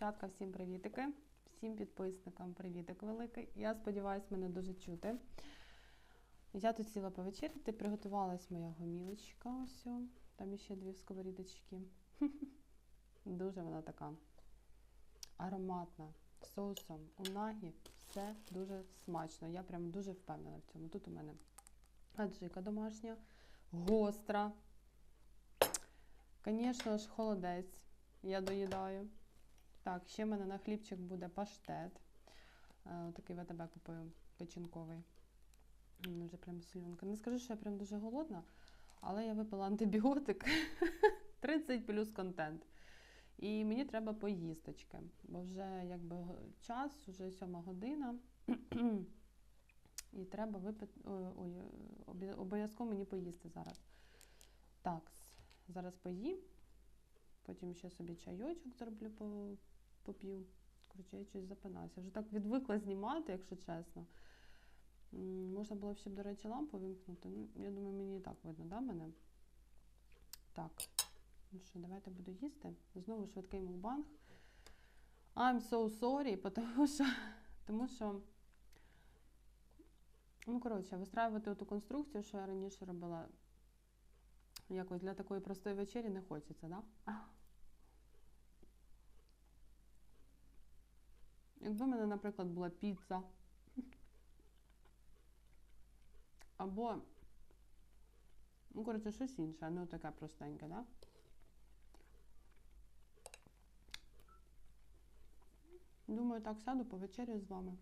Дівчатка, всім привітики, всім підписникам привітик великий. Я сподіваюся, мене дуже чути. Я тут сіла повечеряти, приготувалась моя гомілочка. Ось. Там ще дві сковорідочки. Дуже вона така ароматна, соусом, унагі. Все дуже смачно. Я прям дуже впевнена в цьому. Тут у мене аджика домашня, гостра. Звісно ж, холодець. Я доїдаю. Так, ще в мене на хлібчик буде паштет. Е, Такий в купую печінковий. Вже прям слюнка. Не скажу, що я прям дуже голодна, але я випила антибіотик 30 плюс контент. І мені треба поїсточки, бо вже якби час, вже сьома година. І треба випити. Ой, обов'язково мені поїсти зараз. Так, зараз поїм. Потім ще собі чайочок зроблю поп'ю. Коротше, я щось запинаюся. Вже так відвикла знімати, якщо чесно. Можна було б ще, до речі, лампу вимкнути. Ну, я думаю, мені і так видно, да, мене? Так. Ну що, давайте буду їсти. Знову швидкий мукбанг. I'm so sorry, тому що, тому що ну, коротше, вистраювати ту конструкцію, що я раніше робила, якось для такої простої вечері не хочеться, да? Якби в мене, наприклад, була піца. Або, ну, коротше, щось інше, а не таке простеньке, да? Думаю, так сяду по вечері з вами.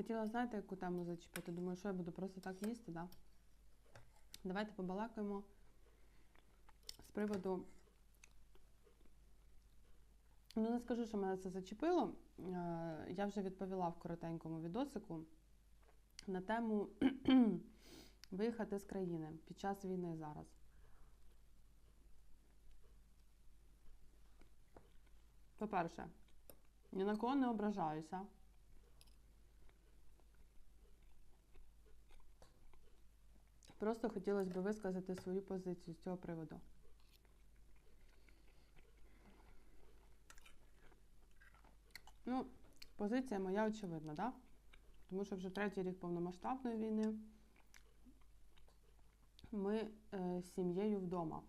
Хотіла, знаєте, яку тему зачепити? Думаю, що я буду просто так їсти, да? Давайте побалакаємо з приводу. Ну, не скажу, що мене це зачепило. Е, Я вже відповіла в коротенькому відосику на тему виїхати з країни під час війни зараз. По-перше, ні на кого не ображаюся. Просто хотілося б висказати свою позицію з цього приводу. Ну, позиція моя очевидна, да? Тому що вже третій рік повномасштабної війни ми е, з сім'єю вдома.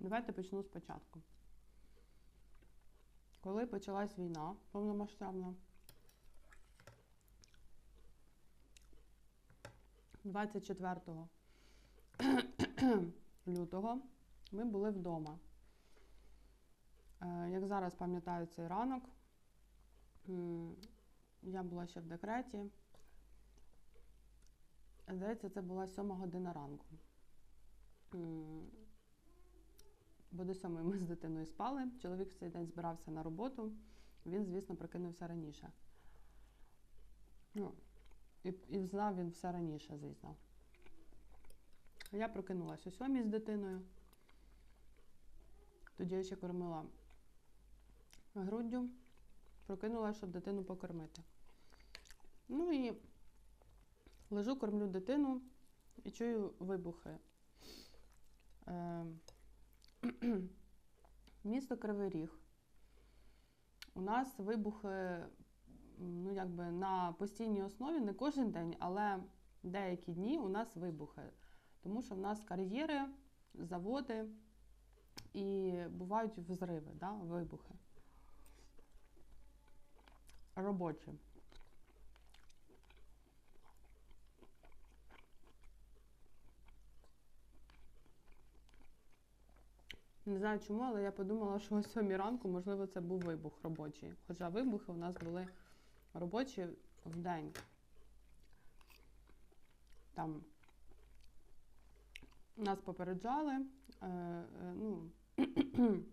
Давайте почну спочатку. Коли почалась війна повномасштабна, 24 лютого ми були вдома. Е, Як зараз пам'ятаю цей ранок, я була ще в декреті. Здається, це була сьома година ранку. Бо до сьомої ми з дитиною спали. Чоловік в цей день збирався на роботу. Він, звісно, прокинувся раніше. Ну, і, і знав він все раніше, звісно. Я прокинулася о сьомій з дитиною. Тоді я ще кормила груддю, прокинулася, щоб дитину покормити. Ну і лежу, кормлю дитину і чую вибухи. Е, Місто Кривий Ріг. У нас вибухи ну, якби на постійній основі, не кожен день, але деякі дні у нас вибухи. Тому що в нас кар'єри, заводи і бувають взриви, да, вибухи. Робочі. Не знаю чому, але я подумала, що о сьомій ранку, можливо, це був вибух робочий. Хоча вибухи у нас були робочі в день. Там нас попереджали, е, е, ну,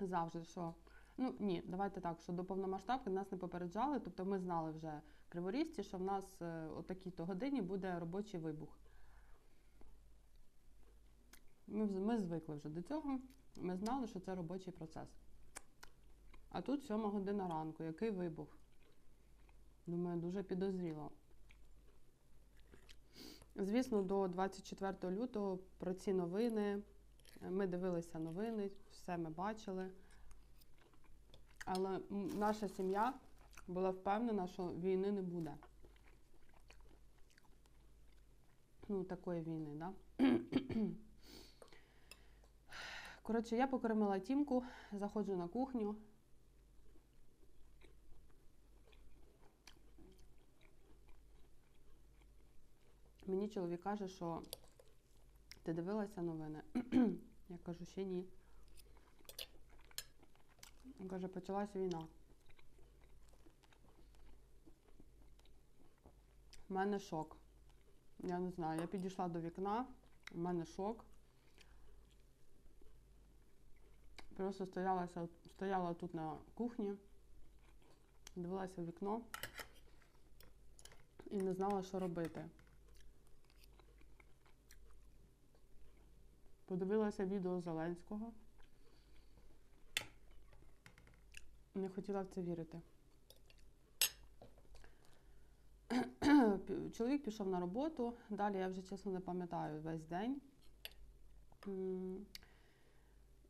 завжди, що. Ну ні, давайте так, що до повномасштабки нас не попереджали, тобто ми знали вже криворізці, що в нас е, о такій-то годині буде робочий вибух. Ми, ми звикли вже до цього. Ми знали, що це робочий процес. А тут 7 година ранку, який вибух? Думаю, дуже підозріло. Звісно, до 24 лютого про ці новини ми дивилися новини, все ми бачили. Але наша сім'я була впевнена, що війни не буде. Ну, такої війни, да? Коротше, я покормила тімку, заходжу на кухню. Мені чоловік каже, що ти дивилася новини? Я кажу, ще ні. Він каже, почалась війна. У мене шок. Я не знаю, я підійшла до вікна, у мене шок. Просто стоялася, стояла тут на кухні, дивилася в вікно і не знала, що робити. Подивилася відео Зеленського. Не хотіла в це вірити. Чоловік пішов на роботу, далі я вже чесно не пам'ятаю весь день.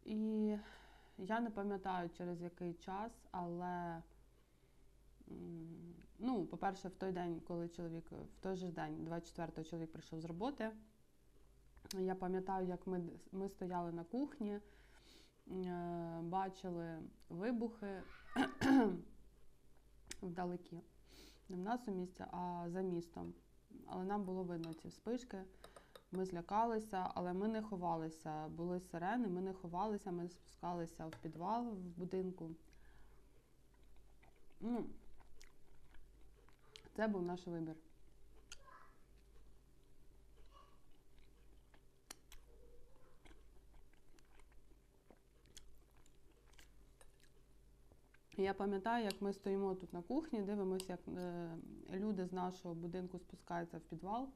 І я не пам'ятаю через який час, але ну, по-перше, в той день, коли чоловік, в той же день, 24-го, чоловік прийшов з роботи. Я пам'ятаю, як ми, ми стояли на кухні, е, бачили вибухи вдалекі. Не в нас у місті, а за містом. Але нам було видно ці вспишки. Ми злякалися, але ми не ховалися. Були сирени, ми не ховалися, ми спускалися в підвал в будинку. Ну, це був наш вибір. Я пам'ятаю, як ми стоїмо тут на кухні, дивимося, як е, люди з нашого будинку спускаються в підвал.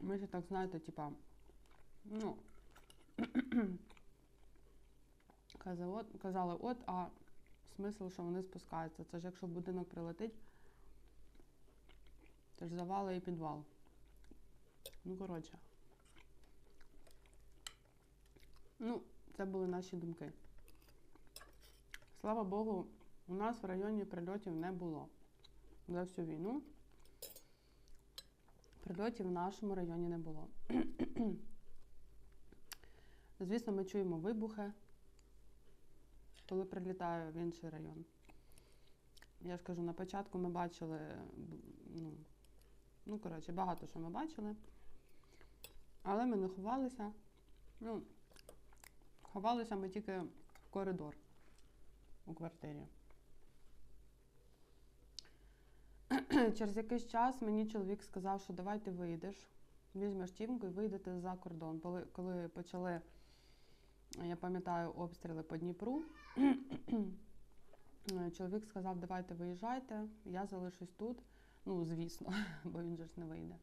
Ми ще так, знаєте, типа, ну, казали, от, а смисл, що вони спускаються. Це ж якщо в будинок прилетить, це ж завали і підвал. Ну, коротше. Ну, це були наші думки. Слава Богу, у нас в районі прильотів не було. За всю війну прильотів в нашому районі не було. Звісно, ми чуємо вибухи, коли прилітаю в інший район. Я ж кажу, на початку ми бачили, ну, ну коротше, багато що ми бачили. Але ми не ховалися. Ну, ховалися ми тільки в коридор у квартирі. Через якийсь час мені чоловік сказав, що давай ти вийдеш, візьмеш тімку і вийдете за кордон. Коли, коли почали, я пам'ятаю, обстріли по Дніпру, чоловік сказав, давайте виїжджайте, я залишусь тут. Ну, звісно, бо він же ж не вийде.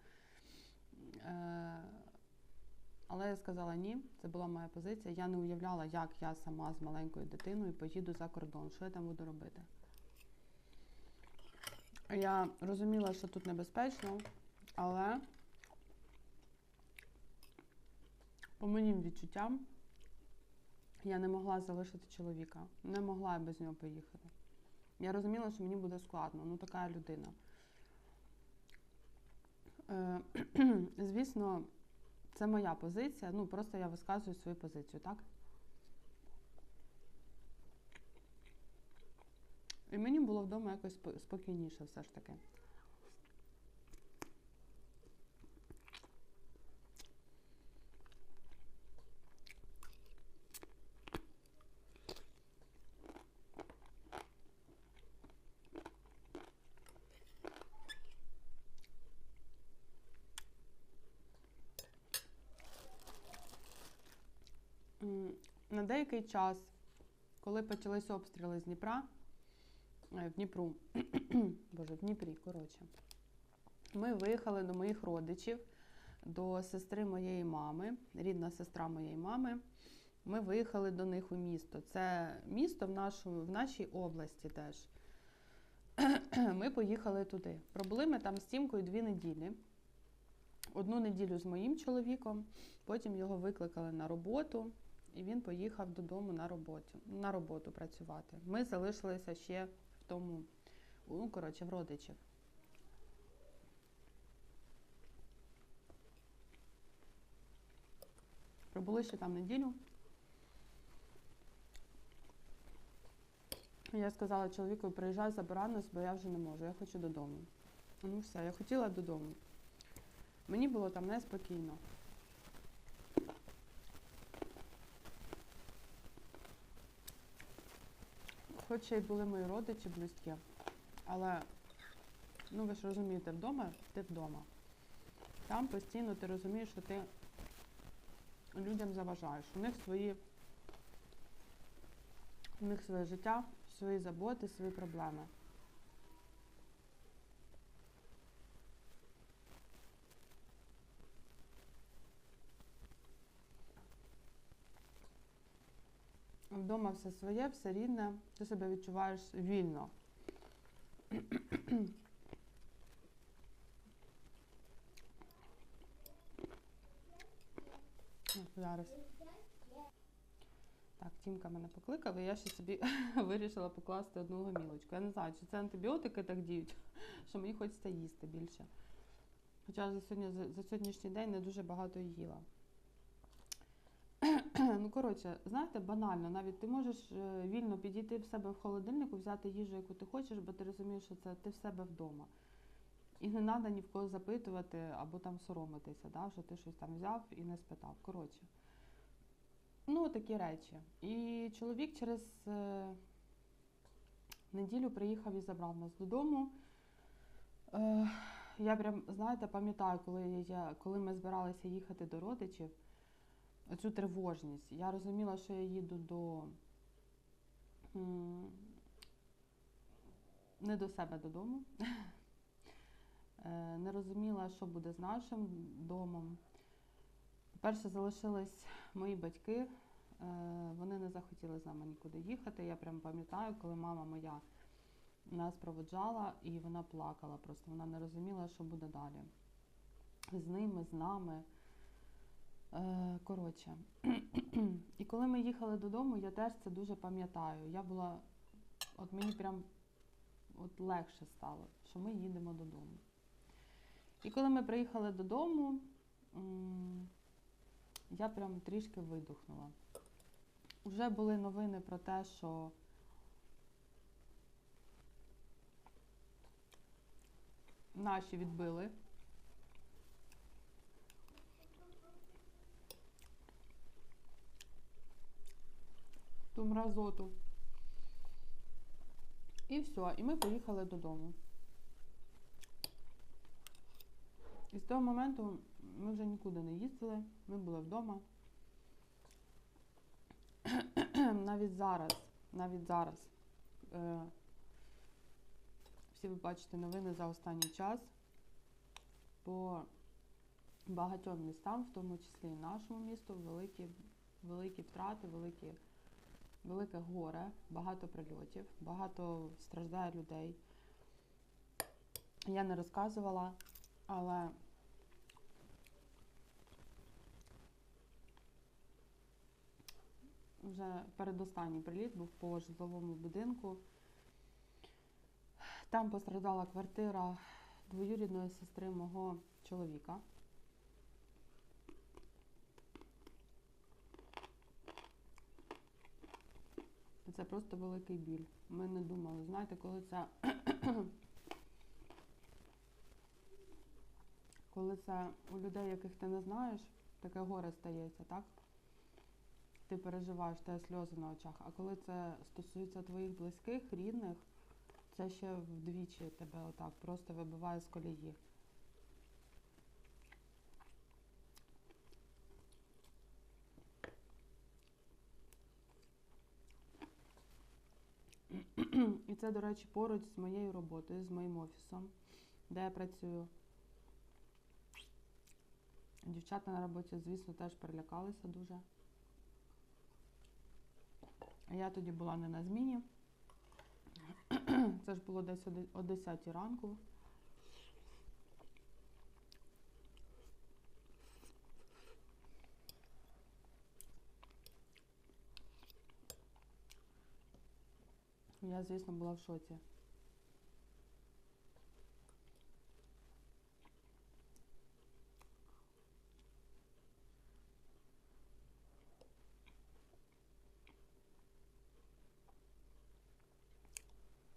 Але я сказала ні, це була моя позиція. Я не уявляла, як я сама з маленькою дитиною поїду за кордон, що я там буду робити. Я розуміла, що тут небезпечно, але по моїм відчуттям я не могла залишити чоловіка, не могла без нього поїхати. Я розуміла, що мені буде складно, ну така людина. Е, звісно, це моя позиція. Ну, просто я висказую свою позицію, так? І мені було вдома якось спо- спокійніше все ж таки. На деякий час, коли почалися обстріли з Дніпра, е, в Дніпру, Боже, в Дніпрі, коротше, ми виїхали до моїх родичів до сестри моєї мами, рідна сестра моєї мами. Ми виїхали до них у місто. Це місто в, нашу, в нашій області теж. Ми поїхали туди. Пробули ми там з Тімкою дві неділі. Одну неділю з моїм чоловіком, потім його викликали на роботу, і він поїхав додому на роботу, на роботу працювати. Ми залишилися ще в тому, ну, коротше, в родичів. Пробули ще там неділю. Я сказала чоловіку, приїжджай, забирай нас, бо я вже не можу, я хочу додому. Ну все, я хотіла додому. Мені було там неспокійно. Хоч і були мої родичі близькі, але, ну ви ж розумієте, вдома ти вдома. Там постійно ти розумієш, що ти людям заважаєш. У них свої, у них своє життя, свої заботи, свої проблеми. Вдома все своє, все рідне, ти себе відчуваєш вільно. Зараз. Так, Тімка мене покликав, і я ще собі вирішила покласти одну гомілочку. Я не знаю, чи це антибіотики так діють, що мені хочеться їсти більше. Хоча за, сьогодні, за сьогоднішній день не дуже багато їла. ну, коротше, знаєте, банально, навіть ти можеш е, вільно підійти в себе в холодильнику, взяти їжу, яку ти хочеш, бо ти розумієш, що це ти в себе вдома. І не треба ні в кого запитувати або там соромитися, да, що ти щось там взяв і не спитав. Коротше. Ну, такі речі. І чоловік через е, неділю приїхав і забрав нас додому. Е, я прям, знаєте, пам'ятаю, коли, я, коли ми збиралися їхати до родичів, оцю тривожність. Я розуміла, що я їду до не до себе додому. Е, Не розуміла, що буде з нашим домом. По-перше, залишились мої батьки. Е, Вони не захотіли з нами нікуди їхати. Я прям пам'ятаю, коли мама моя нас проводжала, і вона плакала. Просто вона не розуміла, що буде далі. З ними, з нами. Е, Коротше. І коли ми їхали додому, я теж це дуже пам'ятаю. Я була, от мені прям от легше стало, що ми їдемо додому. І коли ми приїхали додому, я прям трішки видухнула. Уже були новини про те, що наші відбили. Ту мразоту. І все, і ми поїхали додому. І з того моменту ми вже нікуди не їздили, ми були вдома. навіть зараз, навіть зараз, е, всі ви бачите новини за останній час по багатьом містам, в тому числі і нашому місту, великі, великі втрати, великі, велике горе, багато прильотів, багато страждає людей. Я не розказувала, але вже передостанній приліт був по житловому будинку. Там постраждала квартира двоюрідної сестри мого чоловіка. Це просто великий біль. Ми не думали, знаєте, коли це коли це у людей, яких ти не знаєш, таке горе стається, так? Ти переживаєш, те сльози на очах. А коли це стосується твоїх близьких, рідних, це ще вдвічі тебе отак просто вибиває з колії. І це, до речі, поруч з моєю роботою, з моїм офісом, де я працюю. Дівчата на роботі, звісно, теж перелякалися дуже. Я тоді була не на зміні. Це ж було десь о де- о 10 ранку. Я, звісно, була в шоці.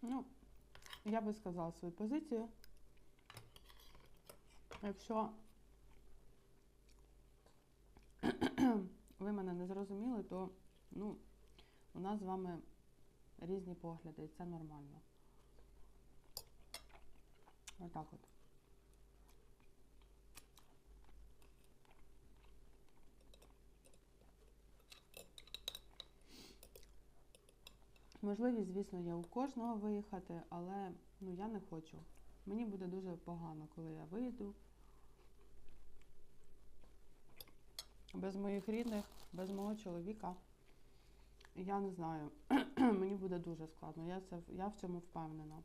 Ну, я би сказала свою позицію. Якщо ви мене не зрозуміли, то ну, у нас з вами різні погляди, і це нормально. Отак от. Можливість, звісно, є у кожного виїхати, але ну, я не хочу. Мені буде дуже погано, коли я вийду. Без моїх рідних, без мого чоловіка. Я не знаю. Мені буде дуже складно. Я, це, я в цьому впевнена.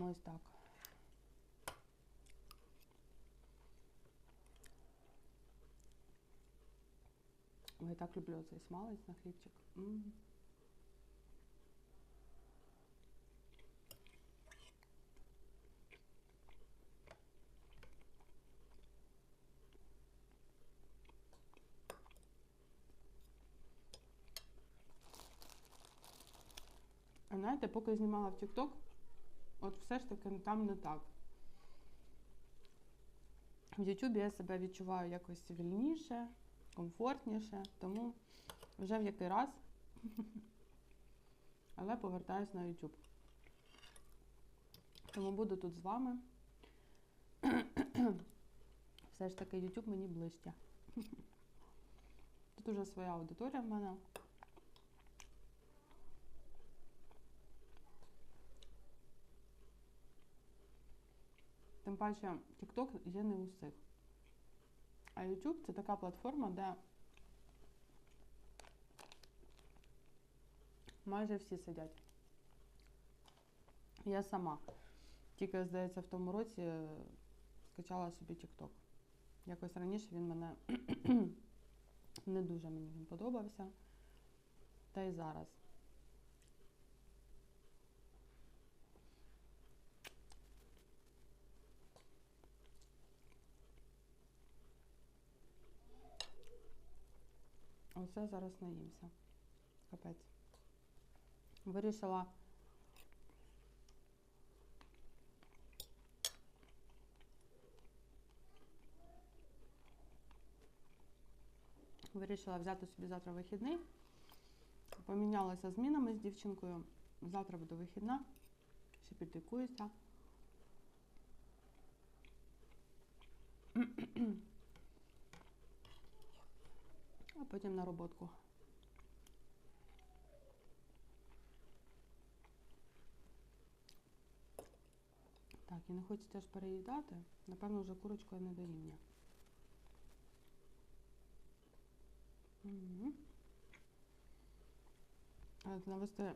Ось так. Я так люблю цей смалець на хлібчик. А знаєте, поки знімала в TikTok, от все ж таки там не так. В YouTube я себе відчуваю якось вільніше, комфортніше, тому вже в який раз, але повертаюсь на YouTube. Тому буду тут з вами. Все ж таки YouTube мені ближче. Тут уже своя аудиторія в мене. Тим паче, TikTok є не у всіх. А YouTube це така платформа, де майже всі сидять. Я сама. Тільки, здається, в тому році е, скачала собі TikTok. Якось раніше він мене не дуже мені він подобався. Та й зараз. Оце зараз наїмся. Капець. Вирішила. Вирішила взяти собі завтра вихідний. Помінялася змінами з дівчинкою. Завтра буду вихідна. Ще підлікуюся. А потім на роботку. Так, і не хочу теж переїдати. Напевно, вже курочкою не доїм я. Мгм. Навести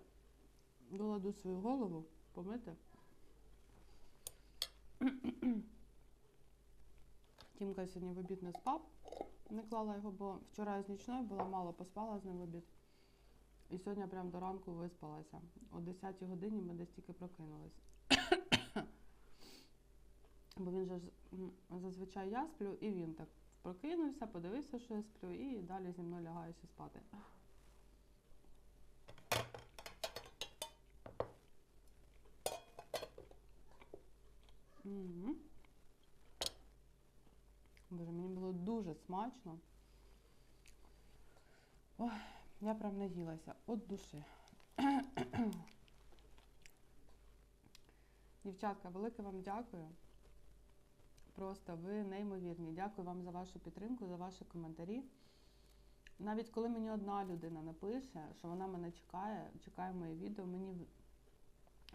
до ладу свою голову, помити. Тімка сьогодні в обід не спав, не клала його, бо вчора я з нічною була мало поспала з ним в обід. І сьогодні прям до ранку виспалася. О 10 годині ми десь тільки прокинулись. Бо він же зазвичай я сплю, і він так прокинувся, подивився, що я сплю, і далі зі мною лягає ще спати. Боже, мені дуже смачно. Ой, я прям наїлася від душі. Дівчатка, велике вам дякую. Просто ви неймовірні. Дякую вам за вашу підтримку, за ваші коментарі. Навіть коли мені одна людина напише, що вона мене чекає, чекає моє відео, мені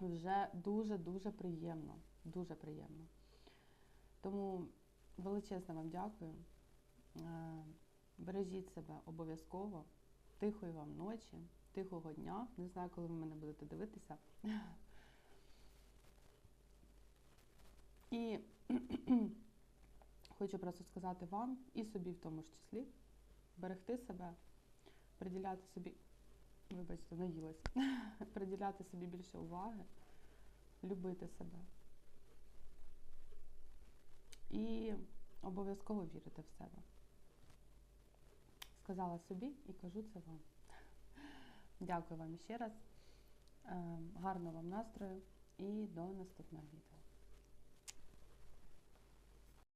вже дуже-дуже приємно. Дуже приємно. Тому величезне вам дякую. Е, Бережіть себе обов'язково. Тихої вам ночі, тихого дня. Не знаю, коли ви мене будете дивитися. І хочу просто сказати вам і собі в тому ж числі берегти себе, приділяти собі, вибачте, наїлась, приділяти собі більше уваги, любити себе. І обов'язково вірити в себе. Сказала собі і кажу це вам. Дякую вам ще раз. Е, Гарного вам настрою і до наступного відео.